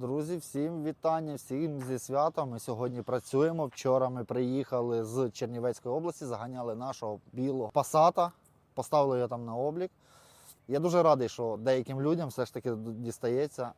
Друзі, всім вітання, всім зі святом. Ми сьогодні працюємо. Вчора ми приїхали з Чернівецької області, заганяли нашого білого пасата, поставили його там на облік. Я дуже радий, що деяким людям все ж таки дістається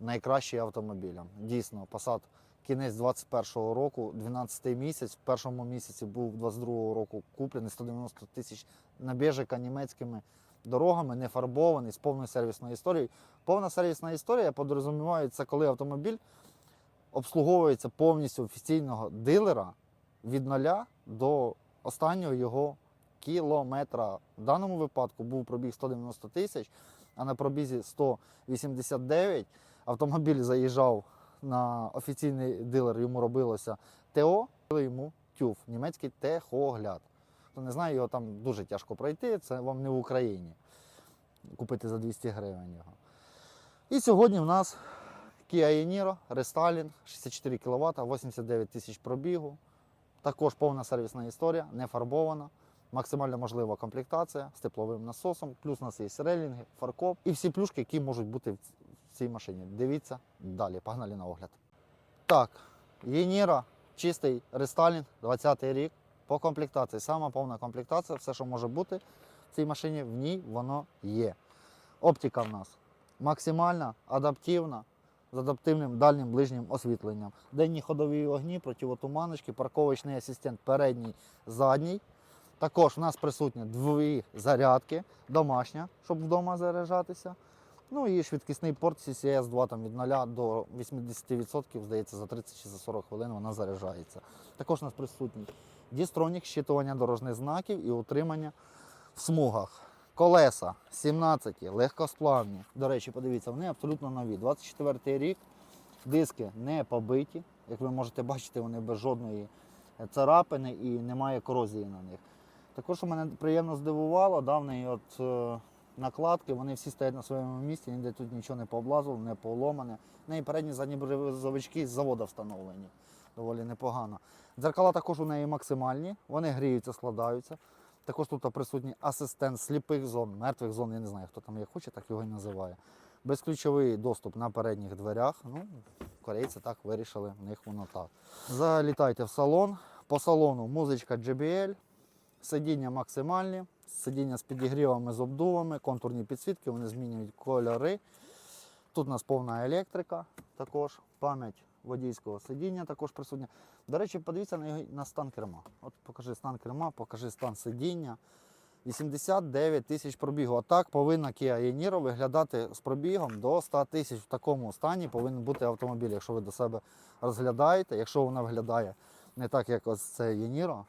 найкращий автомобілем. Дійсно, Passat кінець 21-го року, 12-й місяць. В першому місяці був 22-го року куплений 190 тисяч на біжика німецькими дорогами, не фарбований, з повною сервісною історією. Повна сервісна історія, це коли автомобіль обслуговується повністю офіційного дилера від нуля до останнього його кілометра. В даному випадку був пробіг 190 тисяч, а на пробізі 189 автомобіль заїжджав на офіційний дилер, йому робилося ТО, йому тюф, німецький техогляд. Хто не знає, його там дуже тяжко пройти, це вам не в Україні. Купити за 200 гривень його. І сьогодні в нас Kia Eniro, рестайлінг, 64 кВт, 89 тисяч пробігу. Також повна сервісна історія, не фарбована, максимально можлива комплектація з тепловим насосом, плюс у нас є релінги, фаркоп і всі плюшки, які можуть бути в цій машині. Дивіться далі, погнали на огляд. Так, Eniro, чистий рестайлінг, 20 рік. По комплектації, сама повна комплектація, все, що може бути в цій машині, в ній воно є. Оптика в нас максимальна, адаптивна, з адаптивним дальнім ближнім освітленням. Денні ходові огні, противотуманочки, парковочний асистент передній, задній. Також у нас присутні дві зарядки, домашня, щоб вдома заряджатися. Ну і швидкісний порт CCS 2 там, від 0 до 80%, здається, за 30 чи за 40 хвилин вона заряджається. Також у нас присутній дістронік, щитування дорожніх знаків і утримання в смугах. Колеса 17, легкосплавні. До речі, подивіться, вони абсолютно нові. 24 рік, диски не побиті. Як ви можете бачити, вони без жодної царапини і немає корозії на них. Також мене приємно здивувало, давні от е, накладки, вони всі стоять на своєму місці, ніде тут нічого не пооблазувало, не поломане. В неї передні задні бризовички з заводу встановлені. Доволі непогано. Дзеркала також у неї максимальні, вони гріються, складаються. Також тут присутній асистент сліпих зон, мертвих зон, я не знаю, хто там як хоче, так його і називає. Безключовий доступ на передніх дверях. Ну, корейці так вирішили, в них воно так. Залітайте в салон. По салону музичка JBL, сидіння максимальні, сидіння з підігрівами, з обдувами, контурні підсвітки, вони змінюють кольори. Тут у нас повна електрика, також пам'ять водійського сидіння також присутня. До речі, подивіться на, його- на стан керма. От покажи стан керма, покажи стан сидіння. 89 тисяч пробігу. Отак повинна Kia Eniro виглядати з пробігом до 100 тисяч. В такому стані повинен бути автомобіль, якщо ви до себе розглядаєте. Якщо вона виглядає не так, як ось це Eniro,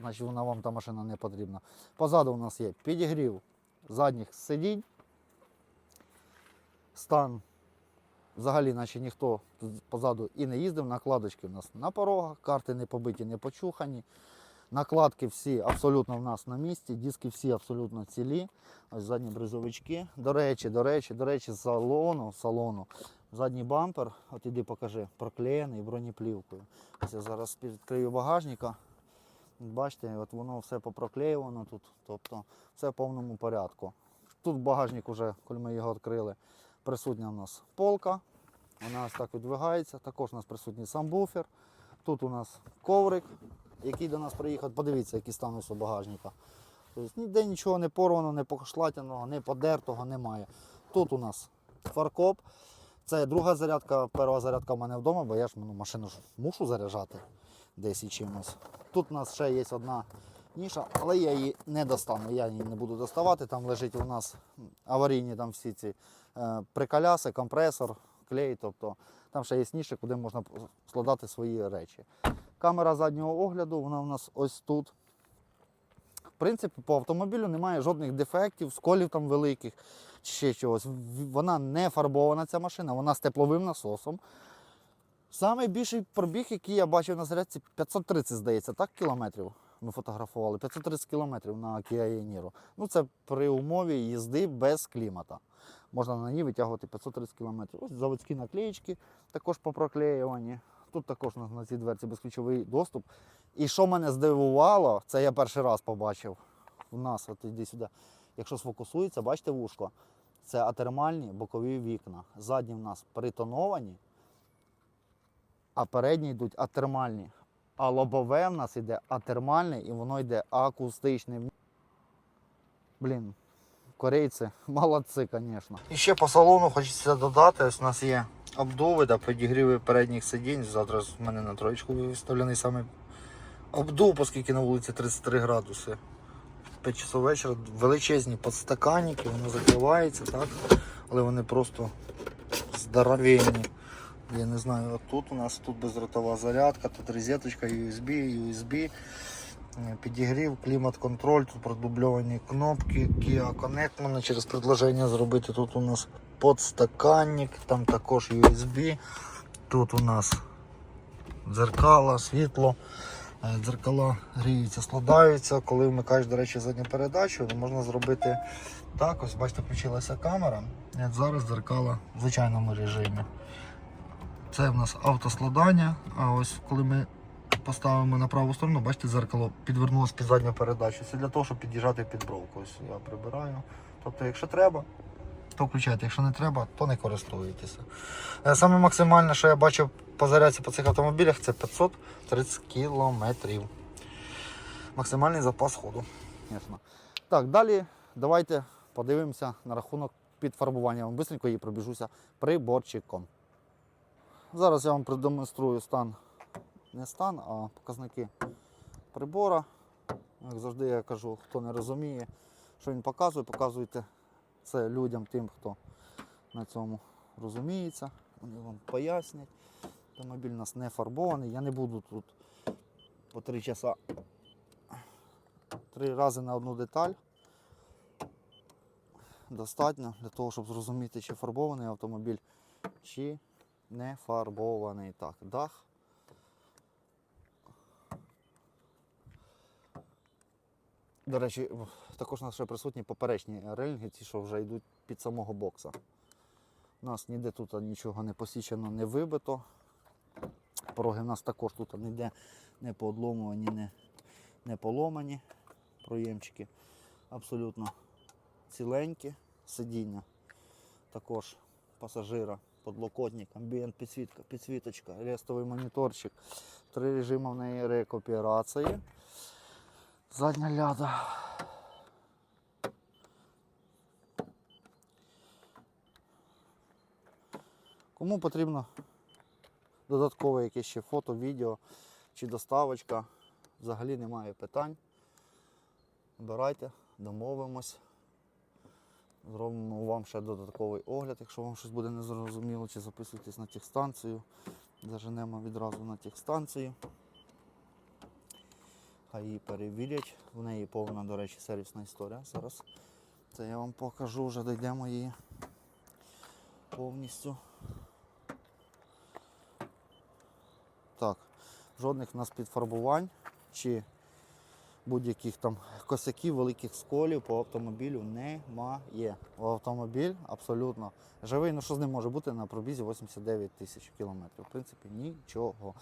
значить вона вам та машина не потрібна. Позаду у нас є підігрів задніх сидінь. Стан взагалі, наче ніхто позаду і не їздив. Накладочки у нас на порогах, карти не побиті, не почухані. Накладки всі абсолютно в нас на місці, диски всі абсолютно цілі. Ось задні бризовички. До речі, до речі, до речі, салону, салону. Задній бампер, от іди покажи, проклеєний бронеплівкою. Ось я зараз відкрию багажника. Бачите, от воно все попроклеювано тут, тобто все в повному порядку. Тут багажник уже, коли ми його відкрили, присутня у нас полка. Вона ось так відвигається. Також у нас присутній сам буфер. Тут у нас коврик, який до нас приїхав. Подивіться, який стан у багажника. Тобто ніде нічого не порвано, не пошлатяного, не подертого немає. Тут у нас фаркоп. Це друга зарядка, перша зарядка в мене вдома, бо я ж ну, машину ж мушу заряджати десь і чимось. Тут у нас ще є одна ніша, але я її не достану. Я її не буду доставати. Там лежить у нас аварійні там всі ці е, приколяси, компресор, клей. Тобто там ще є ніша, куди можна складати свої речі. Камера заднього огляду, вона у нас ось тут. В принципі, по автомобілю немає жодних дефектів, сколів там великих чи ще чогось. Вона не фарбована, ця машина, вона з тепловим насосом. Самий більший пробіг, який я бачив на зарядці, 530, здається, так, кілометрів. Ми фотографували 530 кілометрів на Kia Eniro. Ну, це при умові їзди без клімата. Можна на ній витягувати 530 кілометрів. Ось заводські наклеїчки також попроклеювані. Тут також на, цій дверці безключовий доступ. І що мене здивувало, це я перший раз побачив у нас, от іди сюди. Якщо сфокусується, бачите вушко. Це атермальні бокові вікна. Задні в нас притоновані, а передні йдуть атермальні. А лобове в нас йде атермальне і воно йде акустичним. Блін, корейці молодці, звісно. І ще по салону хочеться додати, ось у нас є обдуви та підігріви передніх сидінь. Завтра в мене на троєчку виставлений саме обдув, оскільки на вулиці 33 градуси. 5 часов вечора величезні подстаканники, воно закривається, так? Але вони просто здоровенні. Я не знаю, от тут у нас тут бездротова зарядка, тут розеточка, USB, USB, е, підігрів, клімат-контроль, тут продубльовані кнопки, Kia Connect можна через предложення зробити. Тут у нас подстаканник, там також USB, тут у нас дзеркала, світло. Е, Дзеркала гріються, складаються. Коли вмикаєш, до речі, задню передачу, то можна зробити так. Ось бачите, включилася камера. Зараз дзеркала в звичайному режимі. Це в нас автоскладання. А ось коли ми поставимо на праву сторону, бачите, дзеркало підвернулося під задню передачу. Це для того, щоб під'їжджати під бровку. Ось я прибираю. Тобто, якщо треба, то включайте. Якщо не треба, то не користуєтеся. Е, Саме максимальне, що я бачив по зарядці по цих автомобілях, це 530 кілометрів. Максимальний запас ходу. Звісно. Так, далі давайте подивимося на рахунок підфарбування. Быстренько її пробіжуся приборчиком. Зараз я вам продемонструю стан, не стан, а показники прибора. Як завжди я кажу, хто не розуміє, що він показує, показуйте це людям, тим, хто на цьому розуміється. Вони вам пояснять. Автомобіль у нас не фарбований. Я не буду тут по три часа три рази на одну деталь. Достатньо для того, щоб зрозуміти, чи фарбований автомобіль, чи не фарбований. Так, дах. До речі, також у нас ще присутні поперечні релінги, ті, що вже йдуть під самого бокса. У нас ніде тут нічого не посічено, не вибито. Пороги у нас також тут ніде не поодломувані, не, не поломані. Проємчики абсолютно ціленькі. Сидіння також пасажира, подлокотник, амбієнт підсвітка, підсвіточка, рестовий моніторчик. Три режими в неї рекуперації. Задня ляда. Кому потрібно додаткове якесь ще фото, відео чи доставочка, взагалі немає питань. Обирайте, домовимось. Зробимо вам ще додатковий огляд, якщо вам щось буде незрозуміло, чи записуйтесь на техстанцію. Заженемо відразу на техстанцію. Хай її перевірять. В неї повна, до речі, сервісна історія. Зараз це я вам покажу, вже дійдемо її повністю. Так, жодних у нас підфарбувань чи будь-яких там косяків, великих сколів по автомобілю немає. Автомобіль абсолютно живий. Ну що з ним може бути на пробізі 89 тисяч кілометрів. В принципі, нічого.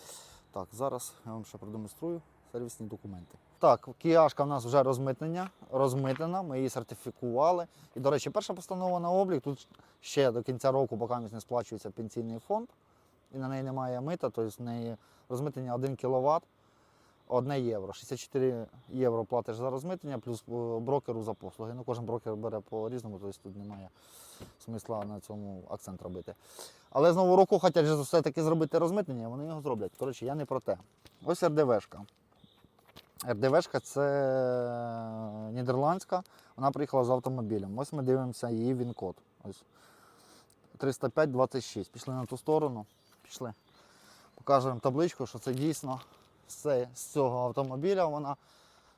Так, зараз я вам ще продемонструю сервісні документи. Так, кіяшка в нас вже розмитнення, розмитнена, ми її сертифікували. І, до речі, перша постанова на облік. Тут ще до кінця року, поки не сплачується пенсійний фонд, і на неї немає мита, тобто в неї розмитнення 1 кВт. 1 євро. 64 євро платиш за розмитнення, плюс е, брокеру за послуги. Ну, кожен брокер бере по-різному, тобто тут немає смисла на цьому акцент робити. Але з нового року хочуть все-таки зробити розмитнення, вони його зроблять. Коротше, я не про те. Ось РДВшка. РДВшка це нідерландська, вона приїхала з автомобілем. Ось ми дивимося її він-код. Ось 305-26. Пішли на ту сторону. Пішли. Покажемо табличку, що це дійсно з, з цього автомобіля вона.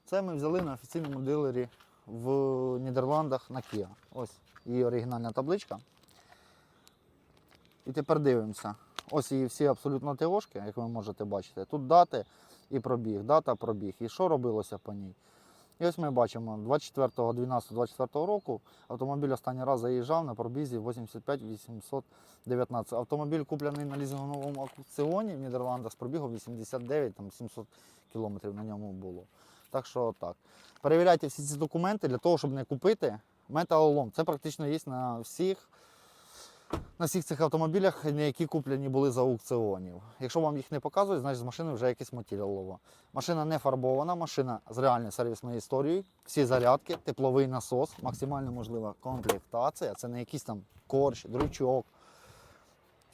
Це ми взяли на офіційному дилері в Нідерландах на Kia. Ось її оригінальна табличка. І тепер дивимося. Ось її всі абсолютно ТОшки, як ви можете бачити. Тут дати і пробіг, дата, пробіг. І що робилося по ній? І ось ми бачимо 24.12.24 року автомобіль останній раз заїжджав на пробізі 85 819. Автомобіль куплений на лізинговому аукціоні в Нідерландах з пробігом 89 там 700 кілометрів на ньому було. Так що так. Перевіряйте всі ці документи для того, щоб не купити Металолом. Це практично є на всіх, на всіх цих автомобілях, які куплені були за аукціонів. Якщо вам їх не показують, значить з машини вже якийсь матеріалово. Машина не фарбована, машина з реальною сервісною історією. Всі зарядки, тепловий насос, максимально можлива комплектація. Це не якийсь там корч, дрючок.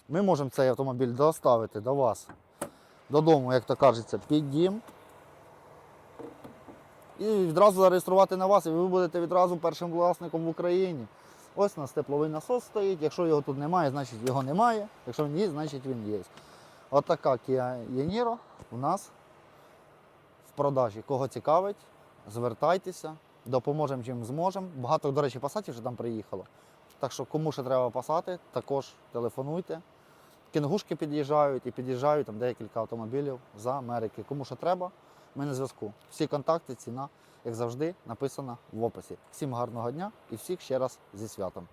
Ми можемо цей автомобіль доставити до вас додому, як то кажеться, під дім. І відразу зареєструвати на вас, і ви будете відразу першим власником в Україні. Ось у нас тепловий насос стоїть. Якщо його тут немає, значить його немає. Якщо він є, значить він є. От така Kia Yeniro у нас в продажі. Кого цікавить, звертайтеся, допоможемо чим зможемо. Багато, до речі, пасатів вже там приїхало. Так що кому ще треба пасати, також телефонуйте. Кінгушки під'їжджають і під'їжджають там декілька автомобілів з Америки. Кому що треба, ми на зв'язку. Всі контакти, ціна, як завжди, написана в описі. Всім гарного дня і всіх ще раз зі святом.